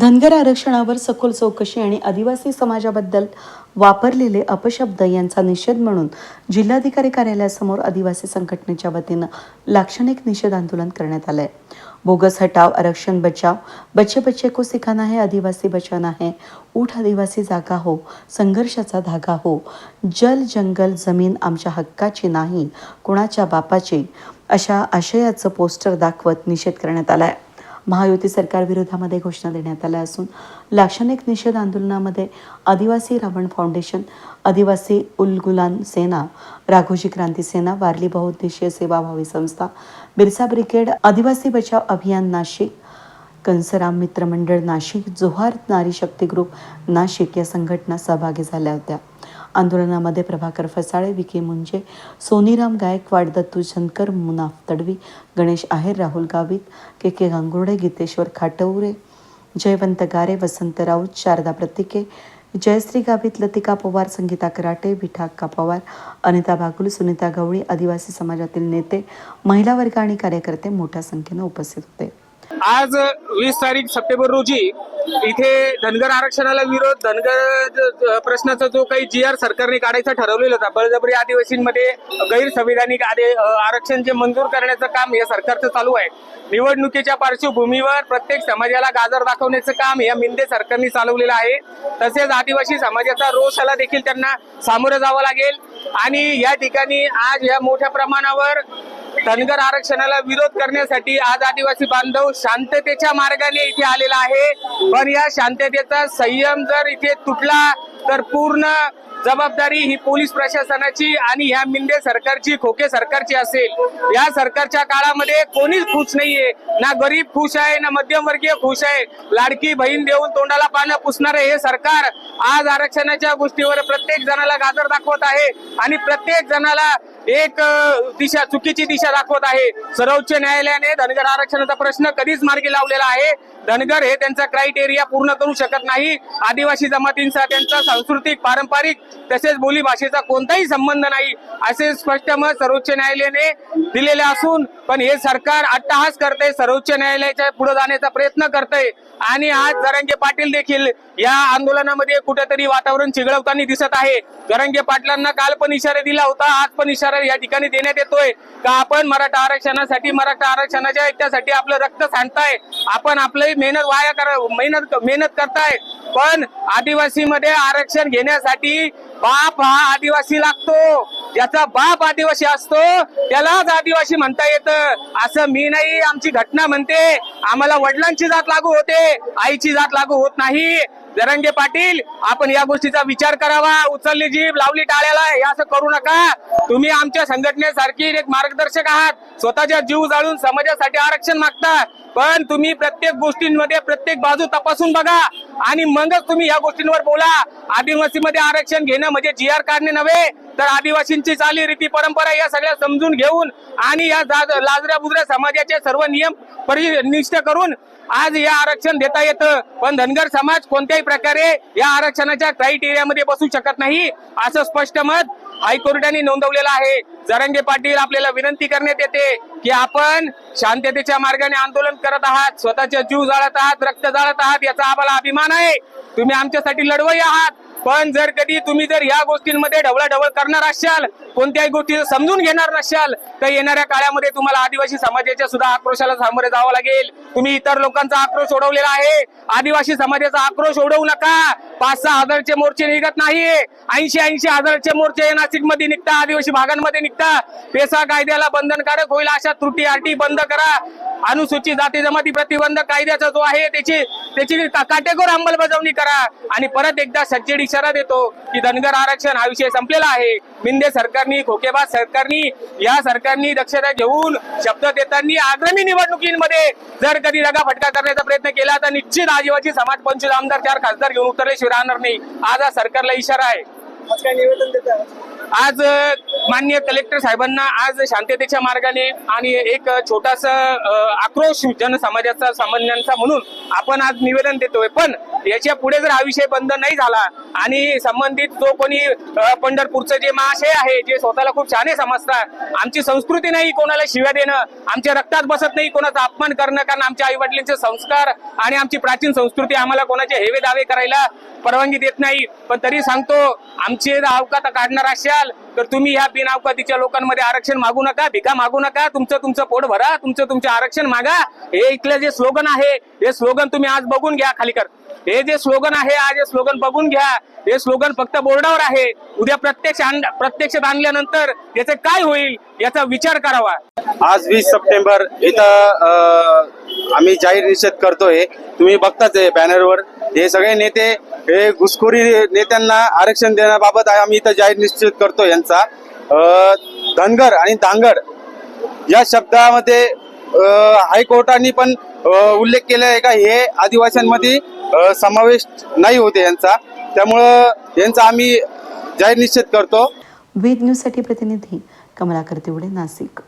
धनगर आरक्षणावर सखोल चौकशी आणि आदिवासी समाजाबद्दल वापरलेले अपशब्द यांचा निषेध म्हणून जिल्हाधिकारी कार्यालयासमोर आदिवासी संघटनेच्या वतीनं लाक्षणिक निषेध आंदोलन करण्यात आलंय. बोगस हटाव आरक्षण बचाव बच्चे बच्चे को सिखाना है आदिवासी बचाना है उठ आदिवासी जागा हो संघर्षाचा धागा हो जल जंगल जमीन आमच्या हक्काची नाही कोणाच्या बापाची अशा आशयाचं पोस्टर दाखवत निषेध करण्यात आलाय. महायुती सरकार विरोधामध्ये घोषणा देण्यात आल्या असून लाक्षणिक निषेध आंदोलनामध्ये आदिवासी रावण फाउंडेशन आदिवासी उलगुलान सेना राघोजी क्रांती सेना वारली बहुउद्देशीय सेवाभावी संस्था बिरसा ब्रिगेड आदिवासी बचाव अभियान नाशिक कंसराम मित्रमंडळ नाशिक जोहार नारी शक्ती ग्रुप नाशिक या संघटना सहभागी झाल्या होत्या. आंदोलनामध्ये प्रभाकर फसाळे विके मुंजे सोनीराम गायकवाड दत्तू शंकर मुनाफ तडवी गणेश आहेर राहुल गावित के. के. गांगुर्डे गीतेश्वर खाटवरे जयवंत गारे वसंत राऊत शारदा प्रतिके जयश्री गावित लतिका पवार संगीता कराटे विठाक्का पवार अनिता बागुल सुनीता गवळी आदिवासी समाजातील नेते महिला वर्ग आणि कार्यकर्ते मोठ्या संख्येनं उपस्थित होते. आज वीस तारीख सप्टेंबर रोजी इथे धनगर आरक्षणाला विरोध धनगर प्रश्नाचा जो काही जी आर सरकारने काढायचा ठरवलेला होता बळजबरी आदिवासींमध्ये गैरसंविधानिक आदे- आरक्षण जे मंजूर करण्याचं काम या सरकारचं चालू आहे. निवडणुकीच्या पार्श्वभूमीवर प्रत्येक समाजाला गाजर दाखवण्याचं काम या मिंदे सरकारने चालवलेलं आहे. तसेच आदिवासी समाजाचा रोषाला देखील त्यांना सामोरं जावं लागेल. आणि या ठिकाणी आज या मोठ्या प्रमाणावर धनगर आरक्षणाला विरोध करण्यासाठी आज आदिवासी बांधव शांततेच्या मार्गाने इथे आलेला आहे. पण या शांततेचा संयम जर इथे तुटला तर पूर्ण जबाबदारी ही पोलीस प्रशासनाची आणि ह्या मिंदे सरकारची खोके सरकारची असेल. या सरकारच्या काळामध्ये कोणीच खुश नाहीये. ना गरीब खुश आहे ना मध्यमवर्गीय खुश आहे. लाडकी बहीण देऊन तोंडाला पानं पुसणारे हे सरकार आज आरक्षणाच्या गोष्टीवर प्रत्येक जणाला गाजर दाखवत आहे आणि प्रत्येक जणाला एक दिशा चुकीची दिशा दाखवत आहे. सर्वोच्च न्यायालयाने धनगर आरक्षणाचा प्रश्न कधीच मार्गी लावलेला आहे. धनगर हे त्यांचा क्रायटेरिया पूर्ण करू शकत नाही. आदिवासी जमातींचा त्यांचा सांस्कृतिक पारंपरिक तसेच बोली भाषेचा कोणताही संबंध नाही असे स्पष्ट मत सर्वोच्च न्यायालयाने दिलेले असून पण हे सरकार अट्टहास करते सर्वोच्च न्यायालयाच्या पुढे जाण्याचा प्रयत्न करतंय. आणि आज जरंगे पाटील देखील या आंदोलनामध्ये कुठेतरी वातावरण चिघळवताना दिसत आहे. जरंगे पाटलांना काल पण इशारा दिला होता आज पण इशारा या ठिकाणी देण्यात येतोय. का आपण मराठा आरक्षणासाठी मराठा आरक्षणाच्या ऐक्यासाठी आपलं रक्त सांडताय? आपण आपली मेहनत वाया कर मेहनत मेहनत करताय. पण आदिवासीमध्ये आरक्षण घेण्यासाठी बाप हा आदिवासी लागतो. ज्याचा बाप आदिवासी असतो त्यालाच आदिवासी म्हणता येतं. असं मी नाही आमची घटना म्हणते. आम्हाला वडिलांची जात लागू होते आईची जात लागू होत नाही. जरंगे पाटील आपण या गोष्टीचा विचार करावा. उचलली जीभ लावली टाळ्याला. हे असं करू नका. तुम्ही आमच्या संघटनेसारखी एक मार्गदर्शक आहात. स्वतःच्या जीव जाळून समाजासाठी आरक्षण मागता. पण तुम्ही प्रत्येक गोष्टींमध्ये प्रत्येक बाजू तपासून बघा. आणि मगच तुम्ही या गोष्टींवर बोला. आदिवासीमध्ये आरक्षण घेणं म्हणजे जी आर काढणे नव्हे तर आदिवासींची चाली रीती परंपरा या सगळ्या समजून घेऊन आणि या लाजऱ्या बुजऱ्या समाजाचे सर्व नियम परिनिष्ठ करून आज या आरक्षण देता येतं. पण धनगर समाज कोणत्याही प्रकारे या आरक्षणाच्या क्रायटेरियामध्ये बसू शकत नाही असं स्पष्ट मत हायकोर्टाने नोंदवलेलं आहे. जरंगे पाटील आपल्याला विनंती करण्यात येते की आपण शांततेच्या मार्गाने आंदोलन करत आहात स्वतःच्या जीव जाळत आहात रक्त जाळत आहात याचा आम्हाला अभिमान आहे. तुम्ही आमच्यासाठी लढवई आहात पण जर कधी तुम्ही जर या गोष्टींमध्ये ढवळाढवळ करणार असाल कोणत्याही गोष्टी समजून घेणार नसाल तर येणाऱ्या काळामध्ये तुम्हाला आदिवासी समाजाच्या सुद्धा आक्रोशाला सामोरे जावं लागेल. तुम्ही इतर लोकांचा आक्रोश ओढवलेला आहे. आदिवासी समाजाचा आक्रोश ओढवू नका. पाच सहा हजारचे मोर्चे निघत नाही ऐंशी ऐंशी हजारचे मोर्चे नाशिकमध्ये निघता आदिवासी भागांमध्ये निघता. पेसा कायद्याला बंधनकारक होईल अशा त्रुटी अटी बंद करा. अनुसूचित जाती जमाती प्रतिबंध कायद्याचा जो आहे त्याची त्याची काटेकोर अंमलबजावणी करा. आणि परत एकदा सज्जेड इशारा देतो की धनगर आरक्षण हा विषय संपलेला आहे. मिंदे सरकारनी खोकेबाज सरकारनी या सरकारनी दक्षता घेऊन शब्द देताना आगामी निवडणुकीमध्ये जर कधी दगाफटका करण्याचा प्रयत्न केला तर निश्चित आदिवासी समाज पंचवीस आमदार चार खासदार घेऊन उतरल्याशिवाय राहणार नाही आज हा सरकारला इशारा आहे. आज काय निवेदन देत आहे आज मान्य माननीय कलेक्टर साहेबांना आज शांततेच्या मार्गाने आणि एक छोटासा आक्रोश जनसमाजाचा समन्यांचा म्हणून आपण आज निवेदन देतोय. पण याच्यापुढे जर हा विषय बंद नाही झाला आणि संबंधित जो कोणी पंढरपूरचं जे महाशय आहे जे स्वतःला खूप छाने समजतात आमची संस्कृती नाही कोणाला शिव्या देणं आमच्या रक्तात बसत नाही कोणाचा अपमान करणं कारण आमच्या आई वडिलांचे संस्कार आणि आमची प्राचीन संस्कृती आम्हाला कोणाचे हेवे दावे करायला परवानगी देत नाही. पण तरी सांगतो आमचे अवकात काढणार असाल तर तुम्ही या बिनावकातीच्या लोकांमध्ये आरक्षण मागू नका भिका मागू नका तुमचं तुमचं पोट भरा तुमचं तुमचं आरक्षण मागा. हे इथलं जे स्लोगन आहे हे स्लोगन तुम्ही आज बघून घ्या खाली कर. हे जे स्लोगन आहे आज हे स्लोगन बघून घ्या. हे स्लोगन फक्त बोर्डावर आहे. उद्या प्रत्यक्ष आण- प्रत्यक्षात आणल्यानंतर याचं काय होईल याचा विचार करावा. आज वीस सप्टेंबर इथं आम्ही जाहीर निषेध करतोय. तुम्ही बघताच आहे बॅनरवर हे सगळे नेते हे घुसखोरी नेत्यांना आरक्षण देण्याबाबत आम्ही इथं जाहीर निश्चित करतो यांचा. धनगर आणि दांगड या शब्दामध्ये अ, हायकोर्टाने पण उल्लेख केला आहे का? हे आदिवासींमध्ये समावेश नाही होते यांचा. त्यामुळं यांचा आम्ही जाहीर निश्चित करतो. वेद न्यूजसाठी प्रतिनिधी कमलाकर तिवडे नाशिक.